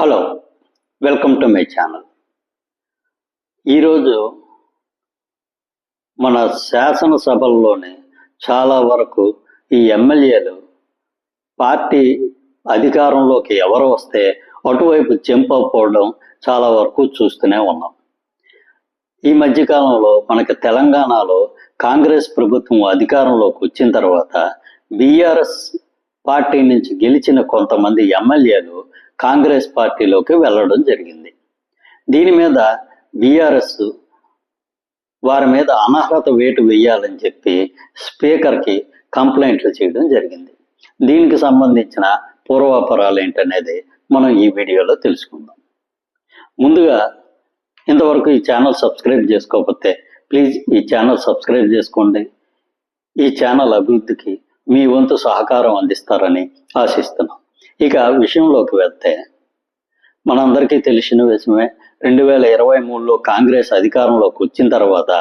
Hello welcome to my channel. ఈరోజు మన శాసనసభల్లోనే చాలా వరకు ఈ ఎమ్మెల్యేలు పార్టీ అధికారంలోకి ఎవరు వస్తే అటువైపు చెంపకపోవడం చాలా వరకు చూస్తూనే ఉన్నాం. ఈ మధ్యకాలంలో మనకి తెలంగాణలో కాంగ్రెస్ ప్రభుత్వం అధికారంలోకి వచ్చిన తర్వాత బీఆర్ఎస్ పార్టీ నుంచి గెలిచిన కొంతమంది ఎమ్మెల్యేలు కాంగ్రెస్ పార్టీలోకి వెళ్ళడం జరిగింది. దీని మీద బీఆర్ఎస్ వారి మీద అనర్హత వేటు వేయాలని చెప్పి స్పీకర్కి కంప్లైంట్లు చేయడం జరిగింది. దీనికి సంబంధించిన పూర్వాపరాలు ఏంటనేది మనం ఈ వీడియోలో తెలుసుకుందాం. ముందుగా ఇంతవరకు ఈ ఛానల్ సబ్స్క్రైబ్ చేసుకోకపోతే ప్లీజ్ ఈ ఛానల్ సబ్స్క్రైబ్ చేసుకోండి. ఈ ఛానల్ అభివృద్ధికి మీ వంతు సహకారం అందిస్తారని ఆశిస్తున్నాం. ఇక విషయంలోకి వెళ్తే మనందరికీ తెలిసిన విషయమే రెండు వేల ఇరవై మూడులో కాంగ్రెస్ అధికారంలోకి వచ్చిన తర్వాత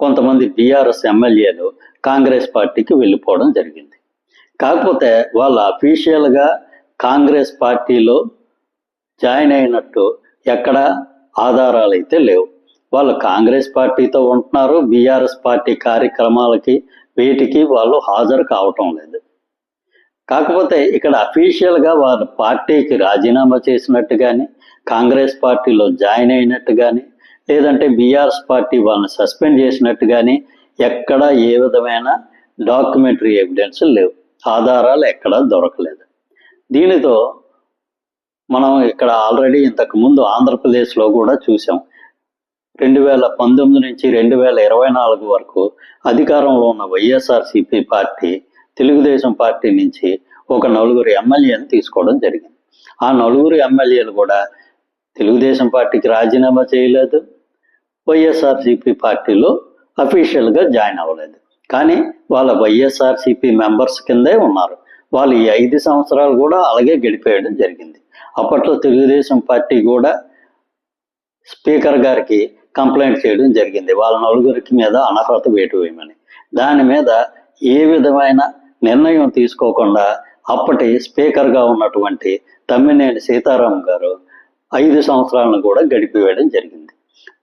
కొంతమంది బీఆర్ఎస్ ఎమ్మెల్యేలు కాంగ్రెస్ పార్టీకి వెళ్ళిపోవడం జరిగింది. కాకపోతే వాళ్ళు అఫీషియల్గా కాంగ్రెస్ పార్టీలో జాయిన్ అయినట్టు ఎక్కడ ఆధారాలు అయితే లేవు. వాళ్ళు కాంగ్రెస్ పార్టీతో ఉంటున్నారు బీఆర్ఎస్ పార్టీ కార్యక్రమాలకి వీటికి వాళ్ళు హాజరు కావటం లేదు. కాకపోతే ఇక్కడ అఫీషియల్గా వారు పార్టీకి రాజీనామా చేసినట్టు కానీ కాంగ్రెస్ పార్టీలో జాయిన్ అయినట్టు కానీ లేదంటే బీఆర్ఎస్ పార్టీ వాళ్ళని సస్పెండ్ చేసినట్టు కానీ ఎక్కడ ఏ విధమైన డాక్యుమెంటరీ ఎవిడెన్స్ లేవు. ఆధారాలు ఎక్కడా దొరకలేదు. దీనితో మనం ఇక్కడ ఆల్రెడీ ఇంతకు ముందు ఆంధ్రప్రదేశ్లో కూడా చూసాం. రెండు వేల పంతొమ్మిది నుంచి రెండు వేల ఇరవై నాలుగు వరకు అధికారంలో ఉన్న వైఎస్ఆర్సిపి పార్టీ తెలుగుదేశం పార్టీ నుంచి ఒక నలుగురు ఎమ్మెల్యేని తీసుకోవడం జరిగింది. ఆ నలుగురు ఎమ్మెల్యేలు కూడా తెలుగుదేశం పార్టీకి రాజీనామా చేయలేదు. వైఎస్ఆర్సిపి పార్టీలో అఫీషియల్గా జాయిన్ అవ్వలేదు. కానీ వాళ్ళ వైఎస్ఆర్సిపి మెంబర్స్ కిందే ఉన్నారు. వాళ్ళు ఈ ఐదు సంవత్సరాలు కూడా అలాగే గడిపేయడం జరిగింది. అప్పట్లో తెలుగుదేశం పార్టీ కూడా స్పీకర్ గారికి కంప్లైంట్ చేయడం జరిగింది. వాళ్ళ నలుగురికి మీద అనర్హత వేటు వేయమని. దాని మీద ఏ విధమైన నిర్ణయం తీసుకోకుండా అప్పటి స్పీకర్గా ఉన్నటువంటి తమ్మినేని సీతారాం గారు ఐదు సంవత్సరాలను కూడా గడిపివేయడం జరిగింది.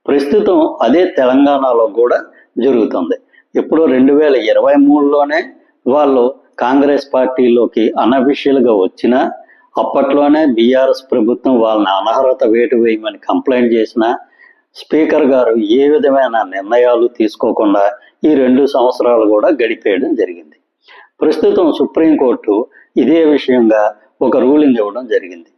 ప్రస్తుతం అదే తెలంగాణలో కూడా జరుగుతుంది. ఇప్పుడు రెండు వేల ఇరవై మూడులోనే వాళ్ళు కాంగ్రెస్ పార్టీలోకి అనఫిషియల్గా వచ్చినా అప్పట్లోనే బీఆర్ఎస్ ప్రభుత్వం వాళ్ళని అనర్హత వేటు వేయమని కంప్లైంట్ చేసిన స్పీకర్ గారు ఏ విధమైన నిర్ణయాలు తీసుకోకుండా ఈ రెండు సంవత్సరాలు కూడా గడిపేయడం జరిగింది. ప్రస్తుతం సుప్రీంకోర్టు ఇదే విషయంగా ఒక రూలింగ్ ఇవ్వడం జరిగింది.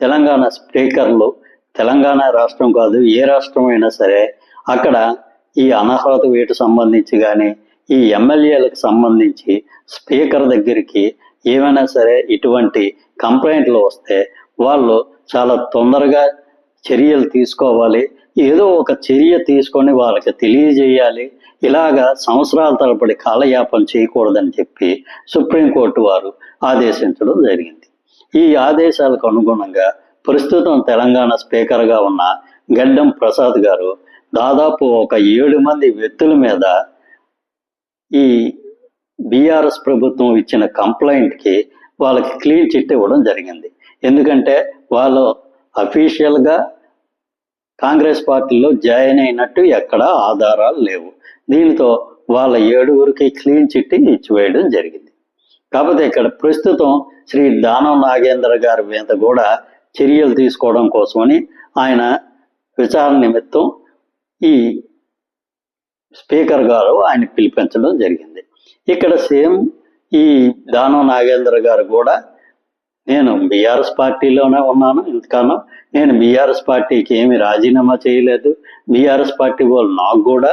తెలంగాణ స్పీకర్లు తెలంగాణ రాష్ట్రం కాదు ఏ రాష్ట్రం అయినా సరే అక్కడ ఈ అనర్హత వేటు సంబంధించి కానీ ఈ ఎమ్మెల్యేలకు సంబంధించి స్పీకర్ దగ్గరికి ఏమైనా సరే ఇటువంటి కంప్లైంట్లు వస్తే వాళ్ళు చాలా తొందరగా చర్యలు తీసుకోవాలి. ఏదో ఒక చర్య తీసుకొని వాళ్ళకి తెలియజేయాలి. ఇలాగా సంవత్సరాల తరబడి కాలయాపన చేయకూడదని చెప్పి సుప్రీంకోర్టు వారు ఆదేశించడం జరిగింది. ఈ ఆదేశాలకు అనుగుణంగా ప్రస్తుతం తెలంగాణ స్పీకర్గా ఉన్న గడ్డం ప్రసాద్ గారు దాదాపు ఒక ఏడు మంది వ్యక్తుల మీద ఈ బీఆర్ఎస్ ప్రభుత్వం ఇచ్చిన కంప్లైంట్కి వాళ్ళకి క్లీన్ చిట్ ఇవ్వడం జరిగింది. ఎందుకంటే వాళ్ళు అఫీషియల్గా కాంగ్రెస్ పార్టీలో జాయిన్ అయినట్టు ఎక్కడ ఆధారాలు లేవు. దీనితో వాళ్ళ ఏడుగురికి క్లీన్ చిట్టి ఇచ్చివేయడం జరిగింది. కాకపోతే ఇక్కడ ప్రస్తుతం శ్రీ దానం నాగేంద్ర గారి మీద కూడా చర్యలు తీసుకోవడం కోసమని ఆయన విచారణ నిమిత్తం ఈ స్పీకర్ గారు ఆయన పిలిపించడం జరిగింది. ఇక్కడ సేమ్ ఈ దానం నాగేంద్ర గారు కూడా నేను బీఆర్ఎస్ పార్టీలోనే ఉన్నాను ఇంతకాలం నేను బీఆర్ఎస్ పార్టీకి ఏమి రాజీనామా చేయలేదు. బీఆర్ఎస్ పార్టీ వాళ్ళు నాకు కూడా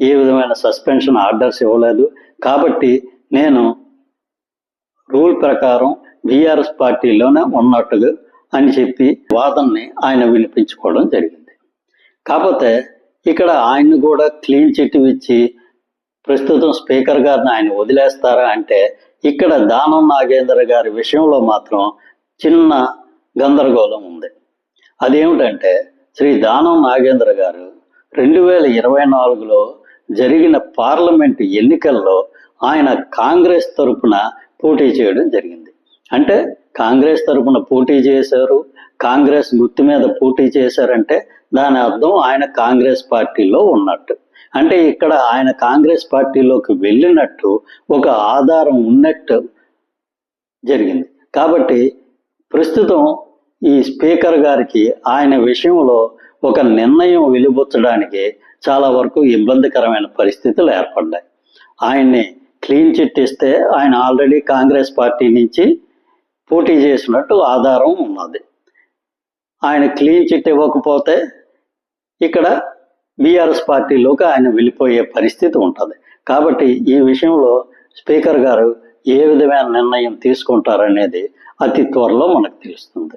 ఏ విధమైన సస్పెన్షన్ ఆర్డర్స్ ఇవ్వలేదు. కాబట్టి నేను రూల్ ప్రకారం బీఆర్ఎస్ పార్టీలోనే ఉన్నట్టుగా అని చెప్పి వాదనని ఆయన వినిపించుకోవడం జరిగింది. కాకపోతే ఇక్కడ ఆయన్ని కూడా క్లీన్ చిట్ ఇచ్చి ప్రస్తుతం స్పీకర్ గారిని ఆయన వదిలేస్తారా అంటే ఇక్కడ దానం నాగేంద్ర గారి విషయంలో మాత్రం చిన్న గందరగోళం ఉంది. అదేమిటంటే శ్రీ దానం నాగేంద్ర గారు రెండు వేల ఇరవై నాలుగులో జరిగిన పార్లమెంటు ఎన్నికల్లో ఆయన కాంగ్రెస్ తరపున పోటీ చేయడం జరిగింది. అంటే కాంగ్రెస్ తరపున పోటీ చేశారు కాంగ్రెస్ గుర్తు మీద పోటీ చేశారంటే దాని అర్థం ఆయన కాంగ్రెస్ పార్టీలో ఉన్నట్టు. అంటే ఇక్కడ ఆయన కాంగ్రెస్ పార్టీలోకి వెళ్ళినట్టు ఒక ఆధారం ఉన్నట్టు జరిగింది. కాబట్టి ప్రస్తుతం ఈ స్పీకర్ గారికి ఆయన విషయంలో ఒక నిర్ణయం వెలిబుచ్చడానికి చాలా వరకు ఇబ్బందికరమైన పరిస్థితులు ఏర్పడ్డాయి. ఆయన్ని క్లీన్ చిట్ ఇస్తే ఆయన ఆల్రెడీ కాంగ్రెస్ పార్టీ నుంచి పోటీ చేసినట్టు ఆధారం ఉన్నది. ఆయన క్లీన్ చిట్ ఇవ్వకపోతే ఇక్కడ బీఆర్ఎస్ పార్టీలోకి ఆయన వెళ్ళిపోయే పరిస్థితి ఉంటుంది. కాబట్టి ఈ విషయంలో స్పీకర్ గారు ఏ విధమైన నిర్ణయం తీసుకుంటారనేది అతి త్వరలో మనకు తెలుస్తుంది.